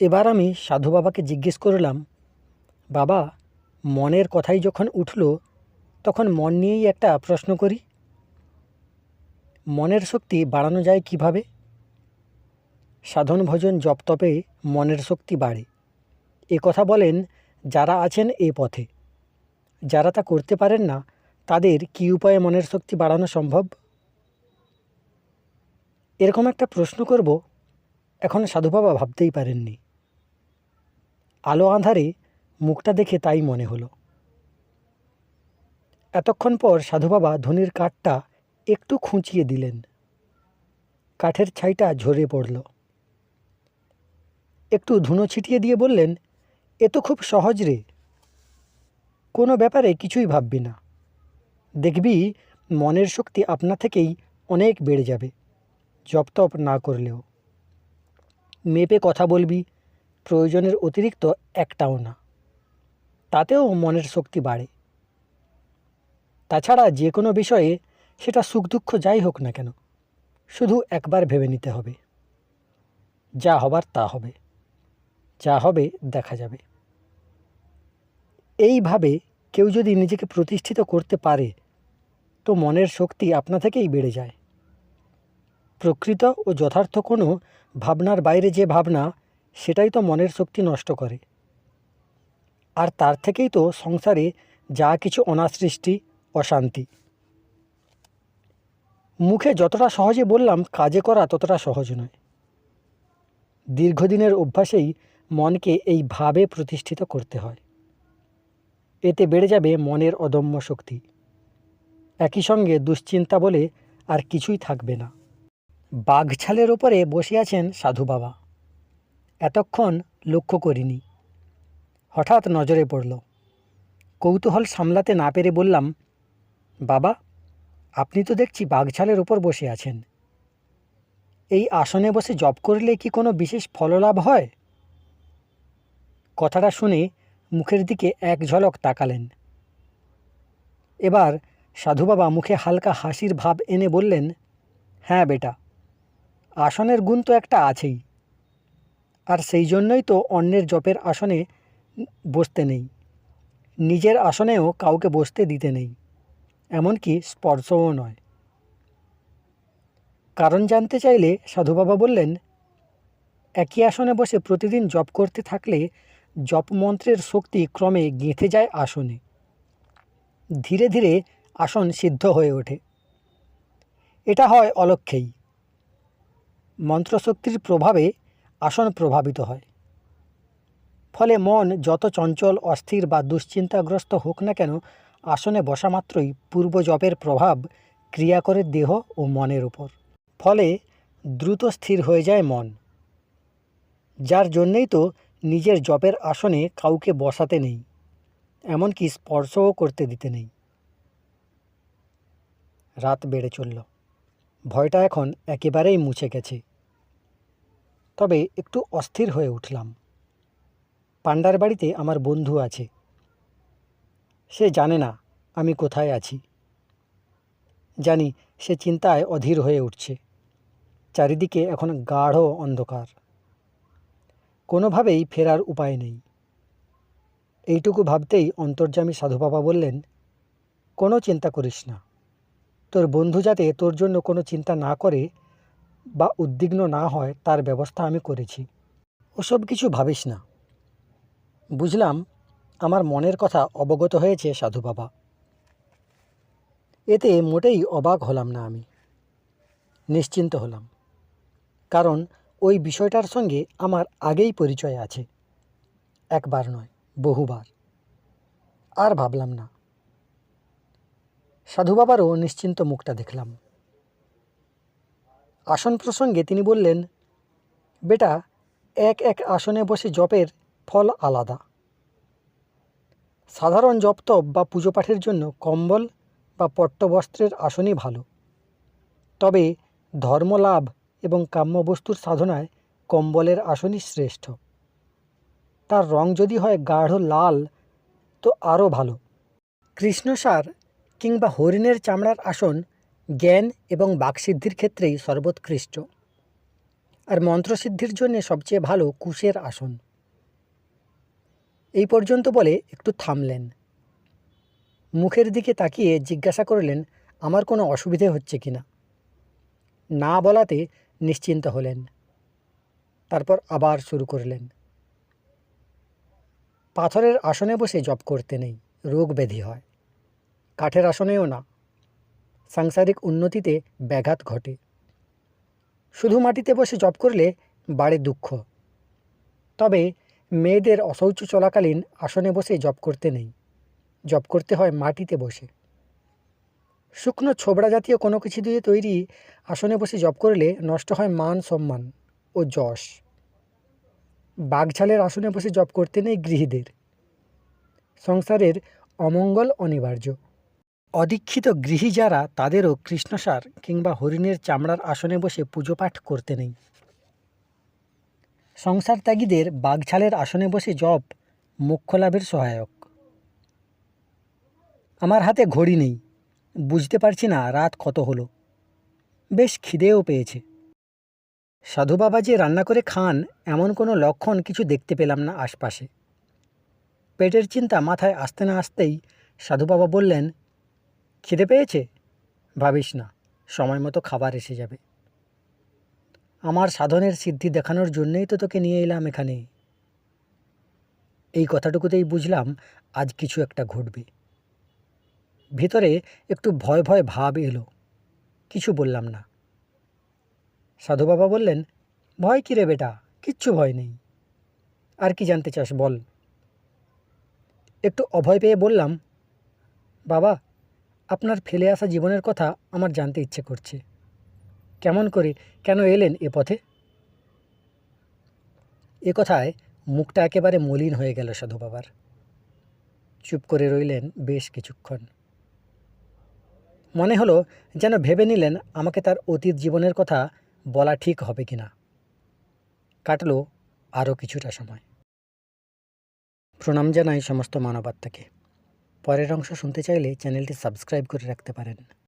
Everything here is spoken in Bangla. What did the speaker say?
এবার আমি সাধু বাবাকে জিজ্ঞেস করলাম, বাবা, মনের কথাই যখন উঠল, তখন মন নিয়েই একটা প্রশ্ন করি। মনের শক্তি বাড়ানো যায় কীভাবে? সাধন ভজন জপ তপে মনের শক্তি বাড়ে। এ কথা বলেন যারা আছেন এ পথে। যারা তা করতে পারেন না, তাদের কী উপায়ে মনের শক্তি বাড়ানো সম্ভব? এরকম একটা প্রশ্ন করব, এখন সাধু বাবা ভাবতেই পারেননি। আলো আঁধারে মুখটা দেখে তাই মনে হলো। এতক্ষণ পর সাধু বাবা ধনির কাঠটা একটু খুঁচিয়ে দিলেন। কাঠের ছাইটা ঝরে পড়ল। একটু ধুনো ছিটিয়ে দিয়ে বললেন, এ তো খুব সহজ রে। কোনো ব্যাপারে কিছুই ভাববি না। দেখবি, মনের শক্তি আপনা থেকেই অনেক বেড়ে যাবে। জপ তপ না করলেও। মেপে কথা বলবি প্রয়োজনের অতিরিক্ত একটাও না। তাতেও মনের শক্তি বাড়ে। তাছাড়া যে কোনো বিষয়ে সেটা সুখ দুঃখ যাই হোক না কেন, শুধু একবার ভেবে নিতে হবে। যা হবার তা হবে, যা হবে দেখা যাবে। এইভাবে কেউ যদি নিজেকে প্রতিষ্ঠিত করতে পারে, তো মনের শক্তি আপনা থেকেই বেড়ে যায়। প্রকৃত ও যথার্থ কোনো ভাবনার বাইরে যে ভাবনা সেটাই তো মনের শক্তি নষ্ট করে। আর তার থেকেই তো সংসারে যা কিছু অনাসৃষ্টি, অশান্তি। মুখে যতটা সহজে বললাম, কাজে করা ততটা সহজ নয়। দীর্ঘদিনের অভ্যাসেই মনকে এই ভাবে প্রতিষ্ঠিত করতে হয়। এতে বেড়ে যাবে মনের অদম্য শক্তি। একই সঙ্গে দুশ্চিন্তা বলে আর কিছুই থাকবে না। বাঘছালের ওপরে বসে আছেন সাধু বাবা। এতক্ষণ লক্ষ্য করিনি। হঠাৎ নজরে পড়ল। কৌতূহল সামলাতে না পেরে বললাম, বাবা, আপনি তো দেখছি বাঘছালের ওপর বসে আছেন। এই আসনে বসে জব করলে কি কোনো বিশেষ ফললাভ হয়? কথাটা শুনে মুখের দিকে এক ঝলক তাকালেন। এবার সাধু বাবা মুখে হালকা হাসির ভাব এনে বললেন হ্যাঁ বেটা, আসনের গুণ তো একটা আছেই। আর সেই জন্যই তো অন্যের জপের আসনে বসতে নেই। নিজের আসনেও কাউকে বসতে দিতে নেই। এমনকি স্পর্শও নয়। কারণ জানতে চাইলে সাধু বাবা বললেন, একই আসনে বসে প্রতিদিন জপ করতে থাকলে জপ মন্ত্রের শক্তি ক্রমে গেঁথে যায় আসনে। ধীরে ধীরে আসন সিদ্ধ হয়ে ওঠে। এটা হয় অলক্ষেই মন্ত্রশক্তির প্রভাবে আসন প্রভাবিত হয়। ফলে মন যত চঞ্চল, অস্থির বা দুশ্চিন্তাগ্রস্ত হোক না কেন, আসনে বসা মাত্রই পূর্ব জপের প্রভাব ক্রিয়া করে দেহ ও মনের উপর। ফলে দ্রুত স্থির হয়ে যায় মন। যার জন্যেই তো নিজের জপের আসনে কাউকে বসাতে নেই, এমনকি স্পর্শও করতে দিতে নেই। রাত বেড়ে চলল। ভয়টা এখন একেবারেই মুছে গেছে। তবে একটু অস্থির হয়ে উঠলাম। পাণ্ডার বাড়িতে আমার বন্ধু আছে। সে জানে না আমি কোথায় আছি। জানি সে চিন্তায় অধীর হয়ে উঠছে। চারিদিকে এখন গাঢ় অন্ধকার। কোনোভাবেই ফেরার উপায় নেই। এইটুকু ভাবতেই অন্তর্যামী সাধু বাবা বললেন, কোনো চিন্তা করিস না। তোর বন্ধু যাতে তোর জন্য কোনো চিন্তা না করে বা উদ্বিগ্ন না হয়, তার ব্যবস্থা আমি করেছি। ওসব কিছু ভাবিস না। বুঝলাম, আমার মনের কথা অবগত হয়েছে সাধু বাবা। এতে মোটেই অবাক হলাম না আমি। নিশ্চিন্ত হলাম। কারণ ওই বিষয়টার সঙ্গে আমার আগেই পরিচয় আছে। একবার নয়, বহুবার। আর ভাবলাম না। সাধু বাবারও নিশ্চিন্ত মুখটা দেখলাম। আসন প্রসঙ্গে তিনি বললেন, বেটা, এক এক আসনে বসে জপের ফল আলাদা। সাধারণ জপতপ বা পুজো পাঠের জন্য কম্বল বা পট্টবস্ত্রের আসনই ভালো। তবে ধর্মলাভ এবং কাম্যবস্তুর সাধনায় কম্বলের আসনই শ্রেষ্ঠ। তার রং যদি হয় গাঢ় লাল, তো আরও ভালো। কৃষ্ণসার কিংবা হরিণের চামড়ার আসন জ্ঞান এবং বাকসিদ্ধির ক্ষেত্রেই সর্বোৎকৃষ্ট। আর মন্ত্রসিদ্ধির জন্য সবচেয়ে ভালো কুশের আসন। এই পর্যন্ত বলে একটু থামলেন। মুখের দিকে তাকিয়ে জিজ্ঞাসা করলেন, আমার কোনো অসুবিধে হচ্ছে কি না? না বলাতে নিশ্চিন্ত হলেন। তারপর আবার শুরু করলেন। পাথরের আসনে বসে জপ করতে নেই, রোগ ব্যাধি হয়। কাঠের আসনেও না। সাংসারিক উন্নতিতে ব্যাঘাত ঘটে। শুধু মাটিতে বসে জপ করলে বাড়ে দুঃখ। তবে মেয়েদের অশৌচ চলাকালীন আসনে বসে জপ করতে নেই। জপ করতে হয় মাটিতে বসে। শুকনো ছোবড়া জাতীয় কোনো কিছু দিয়ে তৈরি আসনে বসে জপ করলে নষ্ট হয় মান সম্মান ও যশ। বাঘঝালের আসনে বসে জপ করতে নেই গৃহীদের। সংসারের অমঙ্গল অনিবার্য। অদীক্ষিত গৃহী যারা তাদেরও কৃষ্ণসার কিংবা হরিণের চামড়ার আসনে বসে পুজো পাঠ করতে নেই। সংসার ত্যাগীদের বাঘছালের আসনে বসে জপ লাভের সহায়ক। আমার হাতে ঘড়ি নেই, বুঝতে পারছি না রাত কত হলো। বেশ খিদেও পেয়েছে। সাধু বাবা যে রান্না করে খান, এমন কোনো লক্ষণ কিছু দেখতে পেলাম না আশপাশে। পেটের চিন্তা মাথায় আসতে না আসতেই সাধু বাবা বললেন খিদে পেয়েছে? ভাবিস না, সময় মতো খাবার এসে যাবে। আমার সাধনের সিদ্ধি দেখানোর জন্যই তো তোকে নিয়ে এলাম এখানে। এই কথাটুকুতেই বুঝলাম আজ কিছু একটা ঘটবে। ভিতরে একটু ভয় ভয় ভাব এলো, কিছু বললাম না। সাধু বাবা বললেন, ভয় কী রে বেটা? কিচ্ছু ভয় নেই। আর কি জানতে চাস বল? একটু অভয় পেয়ে বললাম, বাবা আপনার ফেলে আসা জীবনের কথা আমার জানতে ইচ্ছে করছে। কেমন করে কেন এলেন এ পথে? এ কথায় মুখটা একেবারে মলিন হয়ে গেল সাধু বাবার চুপ করে রইলেন বেশ কিছুক্ষণ। মনে হলো যেন ভেবে নিলেন আমাকে তার অতীত জীবনের কথা বলা ঠিক হবে কি না কাটলো আরও কিছুটা সময়। প্রণাম জানাই সমস্ত মানবাত্মাকে। পরের অংশ শুনতে চাইলে চ্যানেলটি সাবস্ক্রাইব করে রাখতে পারেন।